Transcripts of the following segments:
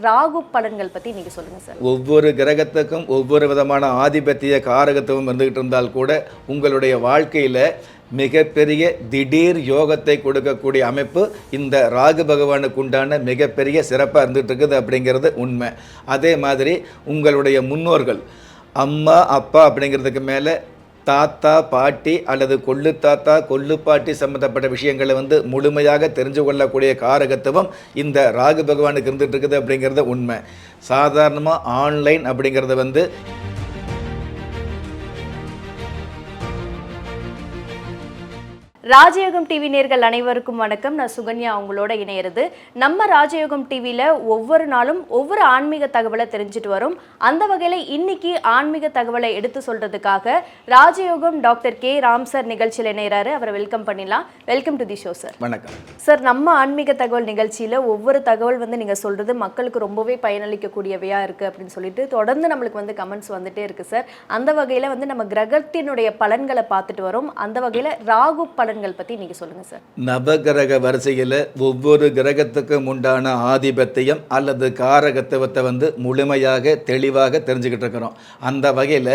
ராகு பலன்கள் பத்தி நீங்க சொல்லுங்க சார் ஒவ்வொரு கிரகத்துக்கும் ஒவ்வொரு விதமான ஆதிபத்திய காரகத்துவம் இருந்துகிட்டு இருந்தால் கூட உங்களுடைய வாழ்க்கையில் மிகப்பெரிய திடீர் யோகத்தை கொடுக்கக்கூடிய அமைப்பு இந்த ராகு பகவானுக்கு உண்டான மிகப்பெரிய சிறப்பாக இருந்துகிட்டு இருக்குது அப்படிங்கிறது உண்மை. அதே மாதிரி உங்களுடைய முன்னோர்கள் அம்மா அப்பா அப்படிங்கிறதுக்கு மேலே தாத்தா பாட்டி அல்லது கொள்ளு தாத்தா கொள்ளு பாட்டி சம்மந்தப்பட்ட விஷயங்களை வந்து முழுமையாக தெரிஞ்சு கொள்ளக்கூடிய காரகத்துவம் இந்த ராகு பகவானுக்கு இருந்துகிட்டு இருக்குது அப்படிங்கிறது உண்மை. சாதாரணமாக ஆன்லைன் அப்படிங்கிறத வந்து ராஜயோகம் டிவி நேர்கள் அனைவருக்கும் வணக்கம். நான் சுகன்யா அவங்களோட இணையிறது. நம்ம ராஜயோகம் டிவியில் ஒவ்வொரு நாளும் ஒவ்வொரு ஆன்மீக தகவலை தெரிஞ்சுட்டு வரும். அந்த வகையில் இன்னைக்கு ஆன்மீக தகவலை எடுத்து சொல்றதுக்காக ராஜயோகம் டாக்டர் கே. ராம் சார் நிகழ்ச்சியில் இணைகிறாரு அவரை வெல்கம் பண்ணிடலாம். Welcome to the show sir. வணக்கம். சார் நம்ம ஆன்மீக தகவல் நிகழ்ச்சியில் ஒவ்வொரு தகவல் வந்து நீங்கள் சொல்கிறது மக்களுக்கு ரொம்பவே பயனளிக்கக்கூடியவையாக இருக்குது அப்படின்னு சொல்லிட்டு தொடர்ந்து நம்மளுக்கு வந்து கமெண்ட்ஸ் வந்துட்டே இருக்குது சார். அந்த வகையில் வந்து நம்ம கிரகத்தினுடைய பலன்களை பார்த்துட்டு வரோம். அந்த வகையில் ராகு பலன்கள் பற்றி நீங்கள் சொல்லுங்கள் சார். நவகிரக வரிசையில் ஒவ்வொரு கிரகத்துக்கும் உண்டான ஆதிபத்தியம் அல்லது காரகத்துவத்தை வந்து முழுமையாக தெளிவாக தெரிஞ்சுக்கிட்டு இருக்கிறோம். அந்த வகையில்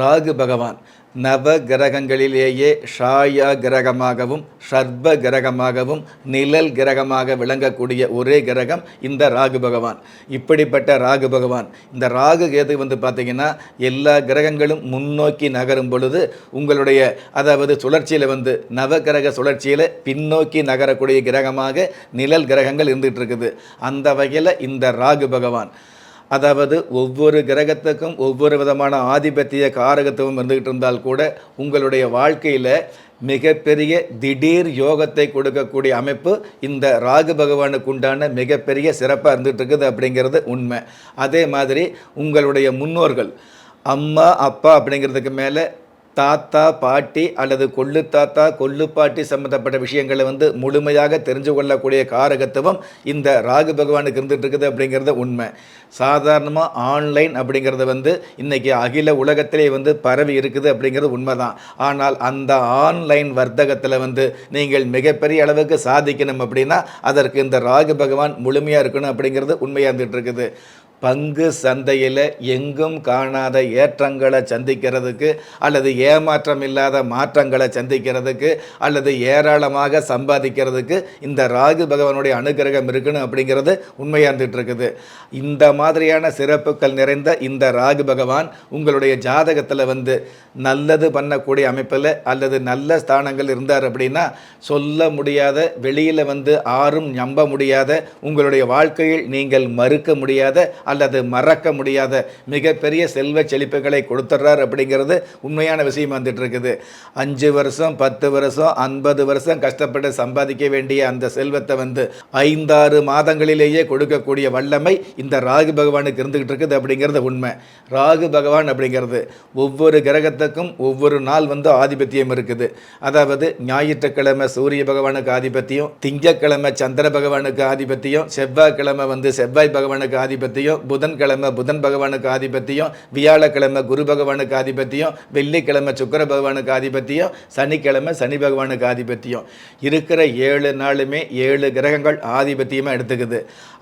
ராகு பகவான் நவ கிரகங்களிலேயே ஷாயா கிரகமாகவும் ஷர்ப கிரகமாகவும் நிழல் கிரகமாக விளங்கக்கூடிய ஒரே கிரகம் இந்த ராகு பகவான். இப்படிப்பட்ட ராகு பகவான். இந்த ராகு கேது வந்து பார்த்திங்கன்னா எல்லா கிரகங்களும் முன்னோக்கி நகரும் பொழுது உங்களுடைய அதாவது சுழற்சியில் வந்து நவ கிரக சுழற்சியில் பின்னோக்கி நகரக்கூடிய கிரகமாக நிழல் கிரகங்கள் இருந்துகிட்டு இருக்குது. அந்த வகையில் இந்த ராகு பகவான். அதாவது ஒவ்வொரு கிரகத்துக்கும் ஒவ்வொரு விதமான ஆதிபத்திய காரகத்துவம் இருந்துகிட்டு இருந்தால் கூட உங்களுடைய வாழ்க்கையில் மிகப்பெரிய திடீர் யோகத்தை கொடுக்கக்கூடிய அமைப்பு இந்த ராகு பகவானுக்கு உண்டான மிகப்பெரிய சிறப்பாக இருந்துகிட்டு இருக்குது அப்படிங்கிறது உண்மை. அதே மாதிரி உங்களுடைய முன்னோர்கள் அம்மா அப்பா அப்படிங்கிறதுக்கு மேலே தாத்தா பாட்டி அல்லது கொள்ளு தாத்தா கொள்ளு பாட்டி சம்மந்தப்பட்ட விஷயங்களை வந்து முழுமையாக தெரிஞ்சு கொள்ளக்கூடிய காரகத்துவம் இந்த ராகு பகவானுக்கு இருந்துகிட்ருக்குது அப்படிங்கிறது உண்மை. சாதாரணமாக ஆன்லைன் அப்படிங்கிறது வந்து இன்றைக்கி அகில உலகத்திலே வந்து பரவி இருக்குது அப்படிங்கிறது உண்மை தான் ஆனால் அந்த ஆன்லைன் வர்த்தகத்தில் வந்து நீங்கள் மிகப்பெரிய அளவுக்கு சாதிக்கணும் அப்படின்னா அதற்கு இந்த ராகு பகவான் முழுமையாக இருக்கணும் அப்படிங்கிறது உண்மையாக இருந்துகிட்டு இருக்குது பங்கு சந்தையில் எங்கும் காணாத ஏற்றங்களை சந்திக்கிறதுக்கு அல்லது ஏமாற்றம் இல்லாத மாற்றங்களை சந்திக்கிறதுக்கு அல்லது ஏராளமாக சம்பாதிக்கிறதுக்கு இந்த ராகு பகவானுடைய அனுகிரகம் இருக்கணும் அப்படிங்கிறது உண்மையாந்துட்டு இருக்குது இந்த மாதிரியான சிறப்புகள் நிறைந்த இந்த ராகு பகவான் உங்களுடைய ஜாதகத்தில் வந்து நல்லது பண்ணக்கூடிய அமைப்பில் அல்லது நல்ல ஸ்தானங்கள் இருந்தார் அப்படின்னா சொல்ல முடியாத வெளியில் வந்து ஆறும் நம்ப முடியாத உங்களுடைய வாழ்க்கையில் நீங்கள் மறுக்க முடியாத அல்லது மறக்க முடியாத மிகப்பெரிய செல்வ செழிப்புகளை கொடுத்துட்றார் அப்படிங்கிறது உண்மையான விஷயம் வந்துட்டு இருக்குது அஞ்சு வருஷம் பத்து வருஷம் ஐம்பது வருஷம் கஷ்டப்பட்டு சம்பாதிக்க வேண்டிய அந்த செல்வத்தை வந்து ஐந்தாறு மாதங்களிலேயே கொடுக்கக்கூடிய வல்லமை இந்த ராகு பகவானுக்கு இருந்துகிட்டு இருக்குது அப்படிங்கிறது உண்மை. ராகு பகவான் அப்படிங்கிறது ஒவ்வொரு கிரகத்துக்கும் ஒவ்வொரு நாள் வந்து ஆதிபத்தியம் இருக்குது. அதாவது ஞாயிற்றுக்கிழமை சூரிய பகவானுக்கு ஆதிபத்தியம் திங்கட்கிழமை சந்திர பகவானுக்கு ஆதிபத்தியம் செவ்வாய்க்கிழமை வந்து செவ்வாய் பகவானுக்கு ஆதிபத்தியம் புதன்கிழமை புதன் பகவானுக்கு ஆதிபத்தியம் வியாழக்கிழமை குரு பகவானுக்கு ஆதிபத்தியம் வெள்ளிக்கிழமை சுக்கர பகவானுக்கு ஆதிபத்தியம் சனிக்கிழமை சனி பகவானுக்கு ஆதிபத்தியம். இருக்கிற ஏழு நாளுமே ஏழு கிரகங்கள் ஆதிபத்தியமாக எடுத்துக்குது.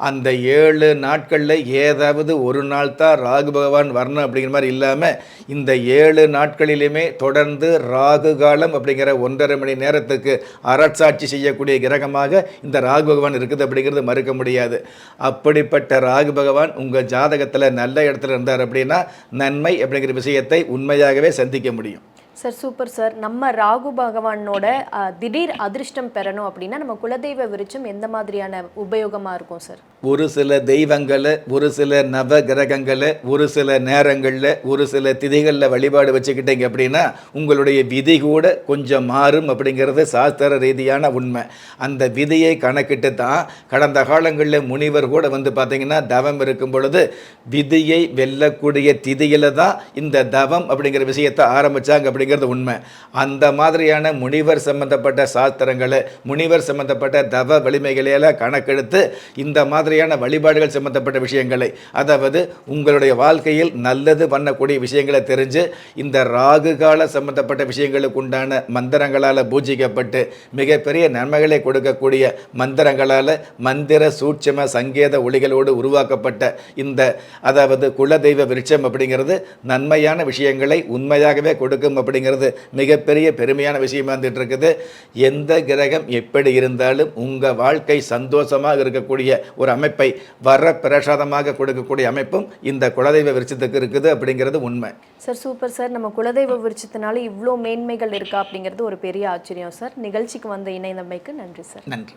அந்த ஏழு நாட்களில் ஏதாவது ஒரு நாள் தான் ராகு பகவான் வரணும் அப்படிங்கிற மாதிரி இல்லாமல் இந்த ஏழு நாட்களிலுமே தொடர்ந்து ராகு காலம் அப்படிங்கிற ஒன்றரை மணி நேரத்துக்கு அரசாட்சி செய்யக்கூடிய கிரகமாக இந்த ராகு பகவான் இருக்குது அப்படிங்கிறது மறுக்க முடியாது. அப்படிப்பட்ட ராகு பகவான் உங்கள் ஜாதகத்தில் நல்ல இடத்துல இருந்தார் அப்படின்னா நன்மை அப்படிங்கிற விஷயத்தை உண்மையாகவே சந்திக்க முடியும். Sir super sir. நம்ம ராகு பகவானோட திடீர் அதிர்ஷ்டம் பெறணும் அப்படின்னா நம்ம குலதெய்வ விருச்சம் எந்த மாதிரியான உபயோகமாக இருக்கும் சார்? ஒரு சில தெய்வங்களை ஒரு சில நவ கிரகங்களை ஒரு சில நேரங்களில் ஒரு சில திதிகளில் வழிபாடு வச்சுக்கிட்டீங்க அப்படின்னா உங்களுடைய விதி கூட கொஞ்சம் மாறும் அப்படிங்கிறது சாஸ்திர ரீதியான உண்மை. அந்த விதியை கணக்கிட்டு தான் கடந்த காலங்களில் முனிவர் கூட வந்து பார்த்தீங்கன்னா தவம் இருக்கும் பொழுது விதியை வெல்லக்கூடிய திதியில் தான் இந்த தவம் அப்படிங்கிற விஷயத்தை ஆரம்பித்தாங்க அப்படி அப்படிங்கிறது உண்மை. அந்த மாதிரியான முனிவர் சம்பந்தப்பட்ட சாஸ்திரங்களை முனிவர் சம்பந்தப்பட்ட தவ வலிமைகளையெல்லாம் கணக்கெடுத்து இந்த மாதிரியான வழிபாடுகள் சம்பந்தப்பட்ட விஷயங்களை அதாவது உங்களுடைய வாழ்க்கையில் நல்லது பண்ணக்கூடிய விஷயங்களை தெரிஞ்சு இந்த ராகு கால சம்பந்தப்பட்ட விஷயங்களுக்கு உண்டான மந்திரங்களால் பூஜிக்கப்பட்டு மிகப்பெரிய நன்மைகளை கொடுக்கக்கூடிய மந்திரங்களால் மந்திர சூட்சம சங்கேத ஒளிகளோடு உருவாக்கப்பட்ட இந்த அதாவது குலதெய்வ விருட்சம் அப்படிங்கிறது நன்மையான விஷயங்களை உண்மையாகவே கொடுக்கும் அப்படிங்கிறது மிகப்பெரிய பெருமையான விஷயமா இருந்துட்டு இருக்குது எந்த கிரகம் எப்படி இருந்தாலும் உங்கள் வாழ்க்கை சந்தோஷமாக இருக்கக்கூடிய ஒரு அமைப்பை வர பிரசாதமாக கொடுக்கக்கூடிய அமைப்பும் இந்த குலதெய்வ விருட்சத்துக்கு இருக்குது அப்படிங்கிறது உண்மை. Sir super sir. நம்ம குலதெய்வ விருட்சத்தினால இவ்வளோ மேன்மைகள் இருக்கா அப்படிங்கிறது ஒரு பெரிய ஆச்சரியம் சார். நிகழ்ச்சிக்கு வந்த இணைந்தமைக்கு நன்றி சார். நன்றி.